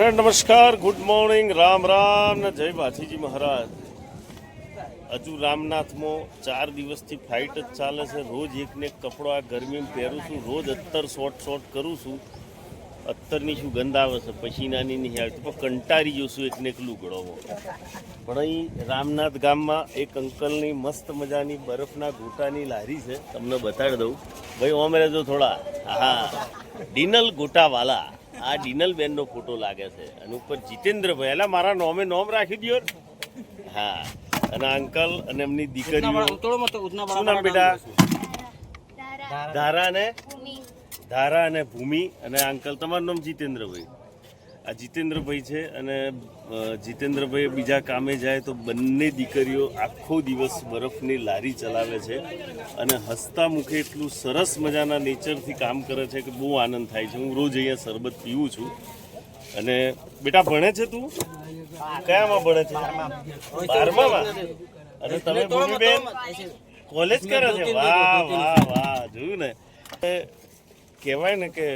Friend નમસ્કાર. Good morning Ram Ram જય ભાથીજી મહારાજ. હજુ રામનાથમાં ચાર દિવસથી ફાઇટ જ ચાલે છે. રોજ એકને એક કપડો આ ગરમીમાં પહેરું છું. રોજ અત્તર શોર્ટ શોર્ટ કરું છું. અત્તરની શું ગંધ આવે છે? પસીનાની નહીં આવતી પણ કંટારી જોશું એકને એક લુગડોમાં પણ અહીં રામનાથ ગામમાં એક અંકલની મસ્ત મજાની બરફના ગોટાની લારી છે. તમને બતાડી દઉં. ભાઈ, ઓમ રહેજો થોડા. હા ડિનલ ગોટાવાલા. આ ડિનલ બેનનો ફોટો લાગે છે. અને ઉપર જીતેન્દ્રભાઈ. એટલે મારા નોમે નોમ રાખી દો હા. અને અંકલ અને એમની દીકરીઓ. શું નામ બેટા? ધારા. ને ધારા અને ભૂમિ. અને અંકલ તમારું નામ જીતેન્દ્રભાઈ. આ જીતેન્દ્રભાઈ છે અને જીતેન્દ્રભાઈ બીજા કામે જાય તો બંને દીકરીઓ આખો દિવસ બરફની લારી ચલાવે છે અને હસતા મુખે એટલું સરસ મજાના નેચરથી કામ કરે છે કે બહુ આનંદ થાય છે. હું રોજ અહીંયા શરબત પીવું છું. અને બેટા, ભણે છે તું? કયામાં ભણે છે? બારમામાં? અને તમે ભૂમિબેન કોલેજ કરે છે? વાહ વાહ વાહ, જોયું ને. કહેવાય ને કે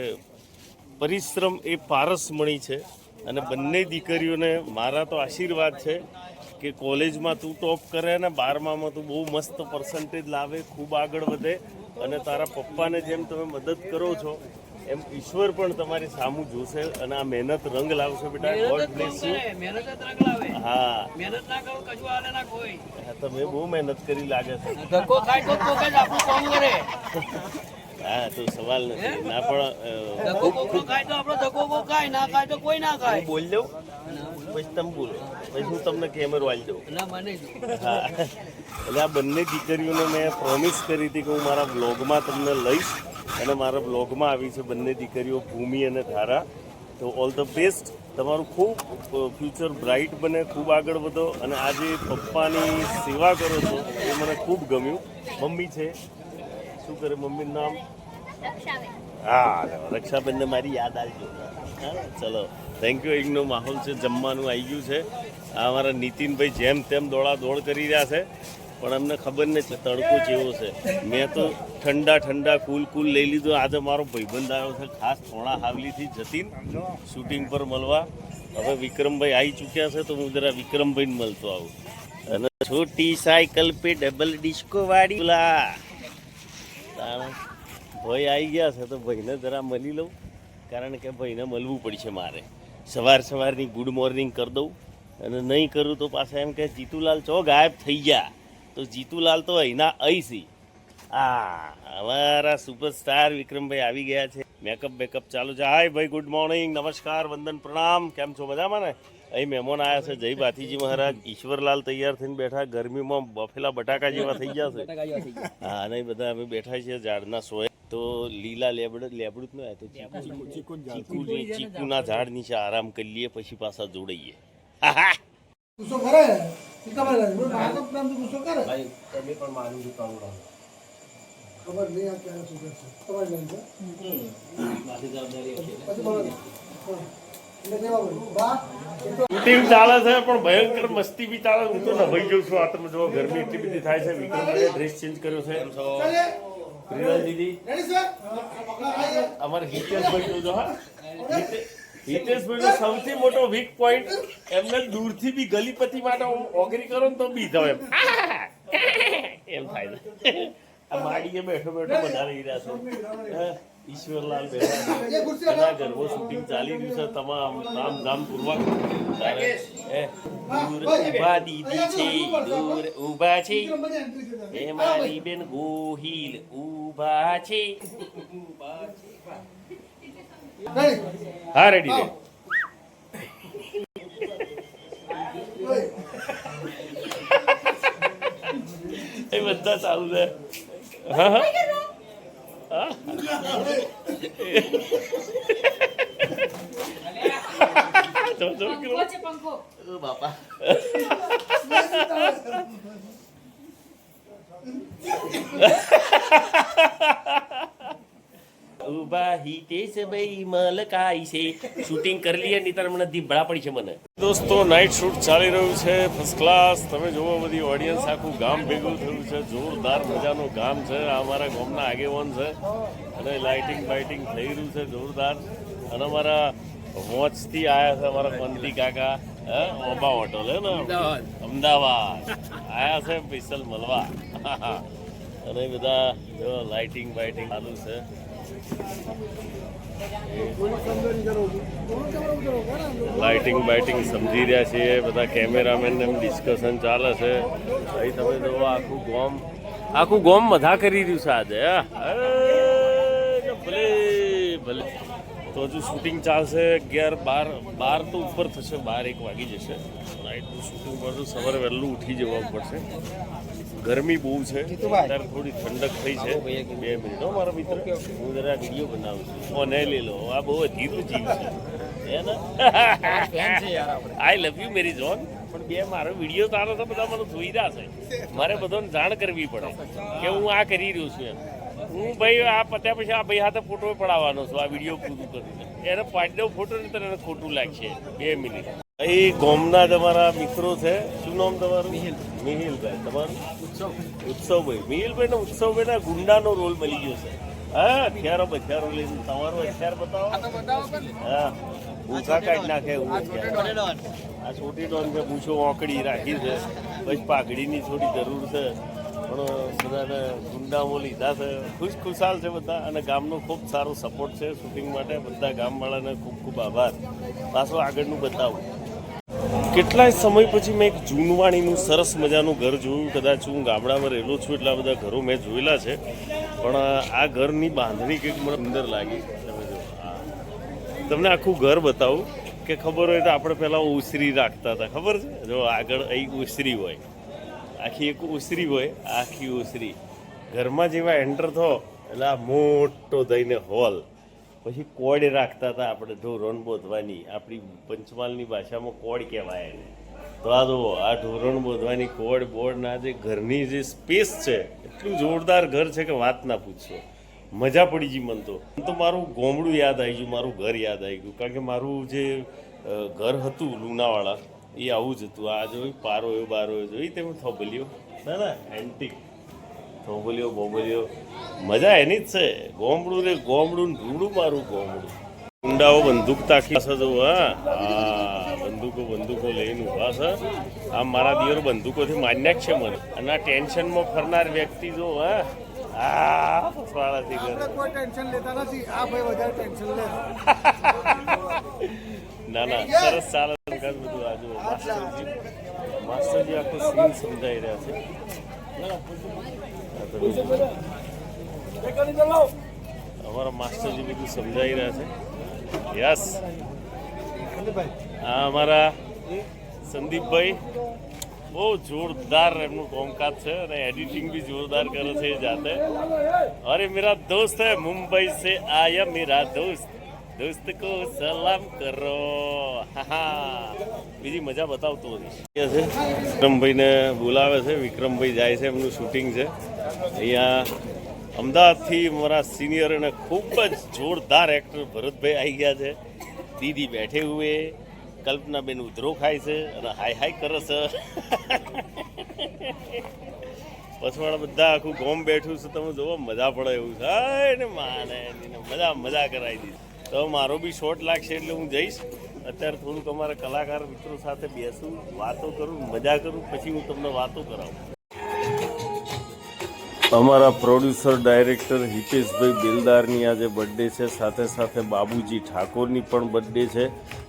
પરિશ્રમ એ પારસમણી છે અને બંને દીકરીઓને મારા તો આશીર્વાદ છે કે કોલેજમાં તું ટોપ કરે અને બારમામાં તું બહુ મસ્ત પર્સન્ટેજ લાવે ખૂબ આગળ વધે અને તારા પપ્પાને જેમ તમે મદદ કરો છો એમ ઈશ્વર પણ તમારી સામું જોશે અને આ મહેનત રંગ લાવશે બેટા. ગોડ બ્લેસ યુ હા. મહેનત ના કરો કશું હાલે ના કોઈ. તમે બહુ મહેનત કરી લાગે છે. ધક્કો ખાય તો કોકે જ આપણું કામ કરે? હા તો સવાલ નથી. ના પણ આપણો ધક્કો ના તો કોઈ ના બોલ દઉં? પછી તમે બોલો. પછી હું તમને કેમેરો વાળી દઉં. ના મને હા. એટલે આ બંને દીકરીઓને મેં પ્રોમિસ કરી હતી કે હું મારા બ્લોગમાં તમને લઈશ. અને મારા બ્લોગમાં આવી છે બંને દીકરીઓ ભૂમિ અને ધારા. તો ઓલ ધ બેસ્ટ તમારું ખૂબ ફ્યુચર બ્રાઇટ બને ખૂબ આગળ વધો. અને આજે પપ્પાની સેવા કરો છો એ મને ખૂબ ગમ્યું. મમ્મી છે. શું કરે? મમ્મીનું નામ? હા રક્ષાબેનને મારી યાદ આવજો ચલો. થેન્ક યુ એકનો માહોલ છે, જમવાનું આવી ગયું છે. આ અમારા નીતિનભાઈ જેમ તેમ દોડા દોડ કરી રહ્યા છે. પણ અમને ખબર નથી તડકો જેવો છે. મેં તો ઠંડા ઠંડા કુલ કુલ લઈ લીધું. આજે મારો ભાઈબંધ આવ્યો છે, ખાસ થોડા હાવલીથી જતીન. શૂટિંગ પર મળવા. હવે વિક્રમભાઈ આવી ચૂક્યા છે, તો હું જરા વિક્રમભાઈને મળતો આવું. અને છોટી સાયકલ પે ડબલ ડિસ્કો વાળી. ભાઈ આવી ગયા છે તો ભાઈને જરા મળી લઉં. કારણ કે ભાઈને મળવું પડશે મારે. સવાર સવારની ગુડ મોર્નિંગ કરી દઉં. અને નહીં કરું તો પાછા એમ કે જીતુલાલ ચો ગાયબ થઈ ગયા? તો જીતુલાલ તો અહીંના અહીંથી આ અમારા સુપરસ્ટાર વિક્રમભાઈ આવી ગયા છે. મેકઅપ બેકઅપ ચાલુ છે. હાય ભાઈ ગુડ મોર્નિંગ. નમસ્કાર વંદન પ્રણામ. કેમ છો? મજામાં ને? અહીં મહેમાન આવ્યા છે. જય બાથીજી મહારાજ. ઈશ્વરલાલ તૈયાર થઈને બેઠા. ગરમીમાં બફેલા બટાકા જેવા થઈ ગયા છે. હા નહીં બધા અમે બેઠા છીએ ઝાડના સોય. તો લીલા લેબડ લેબડું જ ન તો ચીકુ. ચીકુ ચીકુના ઝાડ નીચે આરામ કરી લઈએ પછી પાછા જોડાઈએ. ગુસ્સો કરે? ભાઈ તમે પણ ખબર નહીં આ ક્યારે તમારી ચાલે છે પણ ભયંકર મસ્તી બી ચાલે. હું તો નભાઈ જઉં છું. આ તમે જો ગરમી એટલી બધી થાય છે. વિક્રમ ડ્રેસ ચેન્જ કર્યો છે. દીદી. અમારે હિતેશભાઈ જોજો હા. હિતે- હિતેશભાઈનો સૌથી મોટો વીક પોઈન્ટ એમને દૂરથી બી ગલીપતિ માટે હું ઓગરી કરો ને તો બી થાવ એમ. એમ થાય આ માડીએ બેઠો બેઠો બધા રહી રહ્યા છે. ઈશ્વરલાલ છે ગરબો શૂટિંગ ચાલી રહ્યું છે તમામ નામ ધામ પૂર્વક ઊભા હે, દૂર ઊભા દીદી છે દૂર ઊભા છે. એ મારી બેન ગોહિલ ઊભા છે. હા રેડી રે એ બધા ચાલુ છે. હા હા. Tunggu tunggu. Pangku aja pangku. Eh oh, bapa. Hahaha. ઊભા હિતેશ ભાઈ મલકાઈ છે? શૂટિંગ કરી લઈએ નહીં તાર મને ધીબડા પડી છે મને. દોસ્તો નાઇટ શૂટ ચાલી રહ્યું છે ફર્સ્ટ ક્લાસ તમે જોવો બધી ઓડિયન્સ આખું ગામ ભેગું થયું છે જોરદાર મજાનું ગામ છે આ અમારા ગામના આગેવાન છે. અને લાઇટિંગ બાઇટિંગ થઈ રહ્યું છે જોરદાર. અને અમારા વોચથી આયા છે અમારા પંતી કાકા હે? ઓબા હોટલ હે ને? અમદાવાદ. આયા છે પૈસલ મળવા અને બધા જો લાઇટિંગ બાઇટિંગ ચાલુ છે. લાઇટિંગ બાઇટિંગ સમજી રહ્યા છીએ. બધા કેમેરામેન એમ ડિસ્કશન ચાલે છે. અહીં તમે જો આખું ગોમ આખું ગોમ મધા કરી રહ્યું છે આજે ભલે ભલે. તો હજુ શૂટિંગ ચાલશે અગિયાર, બાર બાર તો ઉપર થશે, બાર એક વાગી જશે. નાઇટનું શૂટિંગ પર સવારે વહેલું ઉઠી જવું પડશે. ગરમી બહુ છે. અત્યારે થોડી ઠંડક થઈ છે. બે મિનિટ હો મારા મિત્ર. હું જરા વીડિયો બનાવું છું. ઓને લઈ લો. આ બહુ અધીરું જીવ છે. આઈ લવ યુ મેરી જોન પણ બે મારો વીડિયો તારો તો બધા મને જોઈ રહ્યા છે. મારે બધાને જાણ કરવી પડે કે હું આ કરી રહ્યો છું એમ. હું ભાઈ આ પત્યા પછી આ ભાઈ હાથે ફોટો પડાવવાનો છું આ વીડિયો પૂરું કરીને. એને પાડી દઉં ફોટો નહીં તને ખોટું લાગશે. બે મિનિટ. એ ગોમના તમારા મિત્રો છે. શું નામ તમારું? મિહિલ. મિહિલભાઈ. તમારું? ઉત્સવભાઈ. મિહિલભાઈ ને ઉત્સવભાઈ ના ગુંડાનો રોલ મળી ગયો છે. હા હથિયારો બથિયારો લઈને તમારો હથિયાર બતાવો. હા ભૂખા કાઢી નાખે આ છોટી ડોન. છે પૂછો ઓકડી રાખી છે. પછી પાઘડીની થોડી જરૂર છે. પણ બધાને ગુંડામો લીધા છે. ખુશ ખુશાલ છે બધા અને ગામનો ખૂબ સારો સપોર્ટ છે શૂટિંગ માટે. બધા ગામવાળાને ખૂબ ખૂબ આભાર. પાછો આગળનું બતાવું. કેટલાય સમય પછી મેં એક જૂનવાણીનું સરસ મજાનું ઘર જોયું. કદાચ હું ગામડામાં રહેલો છું એટલા બધા ઘરો મેં જોયેલા છે. પણ આ ઘરની બાંધણી કંઈક મને અંદર લાગી. તમે તમને આખું ઘર બતાવું કે ખબર હોય તો આપણે પહેલાં ઉસરી રાખતા હતા. ખબર છે? જો, આગળ અહીં ઉસરી હોય. આખી એક ઉસરી હોય, આખી ઉસરી ઘરમાં જેવા એન્ટર થો, એટલે આ મોટો થઈને હોલ પછી કોડ રાખતા હતા આપણે ઢોરણ બોધવાની. આપણી પંચમહાલની ભાષામાં કોડ કહેવાય એને. તો આ જુઓ, આ ઢોરણ બોધવાની કોડ બોર્ડના જે ઘરની જે સ્પેસ છે, એટલું જોરદાર ઘર છે કે વાત ના પૂછશો મજા પડી ગઈ મને તો. તો મારું ગોમડું યાદ આવી ગયું, મારું ઘર યાદ આવી ગયું. કારણ કે મારું જે ઘર હતું લુણાવાળા, એ આવું જ હતું. આ જોયું પારો એવો બારો એવો જોઈ તેમ થોભલ્યો ના ના એન્ટિક થોબલ્યો બોબલ્યો મજા એની જ છે. ગોમડું રે ગોમડું ને રૂડું મારું ગોમડું. ઊંડાઓ બંદૂક તાકી પાસે જો હા. હા બંદૂકો બંદૂકો લઈને ઊભા છે. આમ મારા દિયર બંદૂકોથી માન્યા જ છે મને. અને આ ટેન્શનમાં ફરનાર વ્યક્તિ જો હા. આ ફસવાળાથી ઘર. કોઈ ટેન્શન લેતા નથી. આ ભાઈ વધારે ટેન્શન લે. ના ના સરસ ચાલે છે બધું. આ જુઓ માસ્ટરજી માસ્ટરજી આખો સીન સમજાઈ રહ્યા છે. અમારા માસ્ટરજી બધું સમજાવી રહ્યા છે. યસ આ અમારા સંદીપભાઈ બહુ જોરદાર એમનું કોમકાજ છે અને એડિટિંગ બી જોરદાર કરે છે જાતે. અરે મેરા દોસ્ત હે, મુંબઈ સે આયા મેરા દોસ્ત. દોસ્ત કો સલામ કરો. બીજી મજા બતાવતો હતી વિક્રમભાઈને બોલાવે છે, વિક્રમભાઈ જાય છે, એમનું શૂટિંગ છે. અહીંયા અમદાવાદથી મારા સિનિયર અને ખૂબ જ જોરદાર એક્ટર ભરતભાઈ આવી ગયા છે. દીદી બેઠે હુએ, કલ્પનાબેન ઉધરો ખાય છે અને હાય હાય કરે છે. પછવાડા બધા આખું ગોમ બેઠું છે, તમે જોવો, મજા પડે એવું છે. ને માને મજા મજા કરાવી દીધી. તો મારો બી શોટ લાગશે એટલે હું જઈશ. અત્યારે થોડુંક અમારા કલાકાર મિત્રો સાથે બેસું, વાતો કરું, મજા કરું, પછી હું તમને વાતો કરાવું. અમારા પ્રોડ્યુસર, ડાયરેક્ટર હિતેશભાઈ બેલદારની આજે બર્થડે છે. સાથે સાથે બાબુજી ઠાકોરની પણ બર્થડે છે.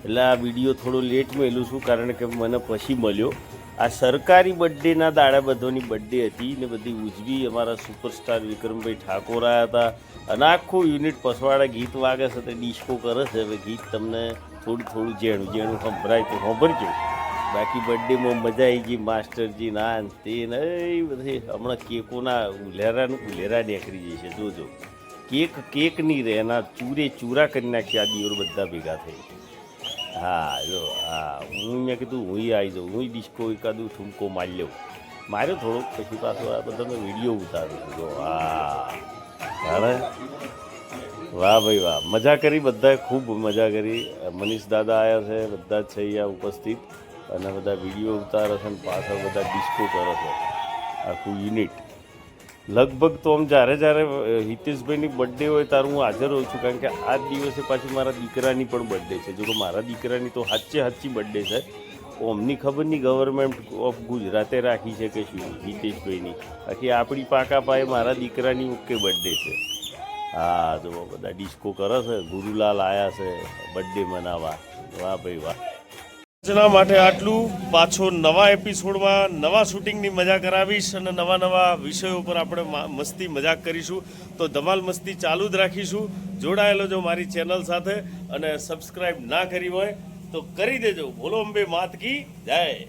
એટલે આ વીડિયો થોડો લેટ મેલું છું, કારણ કે મને પછી મળ્યો. આ સરકારી બર્થડેના દાડા બધોની બર્થડે હતી ને બધી ઉજવી. અમારા સુપરસ્ટાર વિક્રમભાઈ ઠાકોર આવ્યા હતા. અને આખું યુનિટ પસવાડા ગીત વાગે છે, તે ડિસ્કો કરે છે. હવે ગીત તમને થોડું થોડું ઝેણું ઝેણું સંભળાય તો સાંભળજો. બાકી બર્થડેમાં મજા આવી ગઈ, માસ્ટરજી ના તે ને બધી. હમણાં કેકોના ઉલેરાનું, ઉલેરા નીકળી જશે જોજો. કેક કેક નહીં રહે, એના ચૂરે ચૂરા કરી નાખ્યા દિવર બધા ભેગા થઈ. હા, જો, હા. હું મેં કીધું હું આવી જાઉં. હું ડિસ્કો એકાદું ઠુમકો મારી લઉં. માર્યો થોડોક, પછી પાછો આ બધાનો વીડિયો ઉતારું જો, હા. વાહ ભાઈ, વાહ. મજા કરી, બધાએ ખૂબ મજા કરી. મનીષ દાદા આવ્યા છે, બધા જ છે અહીંયા ઉપસ્થિત. અને બધા વીડિયો ઉતારે છે અને પાછળ બધા ડિસ્કો કરે છે. આખું યુનિટ લગભગ તો આમ જ્યારે જ્યારે હિતેશભાઈની બર્થડે હોય ત્યારે હું હાજર હોઉં છું કારણ કે આ દિવસે પાછી મારા દીકરાની પણ બર્થડે છે. જો કે મારા દીકરાની તો સાચી સાચી બર્થડે છે. અમની ખબર નહીં ગવર્મેન્ટ ઓફ ગુજરાતે રાખી છે કે શું, હિતેશભાઈની. બાકી આપણી પાકા પાએ મારા દીકરાની ઓકે બર્થડે છે. હા જો બધા ડિસ્કો કરે છે. ગુરુલાલ આયા છે બર્થડે મનાવવા. વાહ ભાઈ વાહ. આજના માટે આટલું પાછો નવા એપિસોડમાં નવા શૂટિંગની મજા કરાવીશ અને નવા નવા વિષયો પર આપણે મસ્તી મજાક કરીશું. તો ધમાલ મસ્તી ચાલુ જ રાખીશું. જોડાયેલો જો મારી ચેનલ સાથે અને સબસ્ક્રાઈબ ના કરી હોય તો કરી દેજો. બોલો અંબે માત કી જય.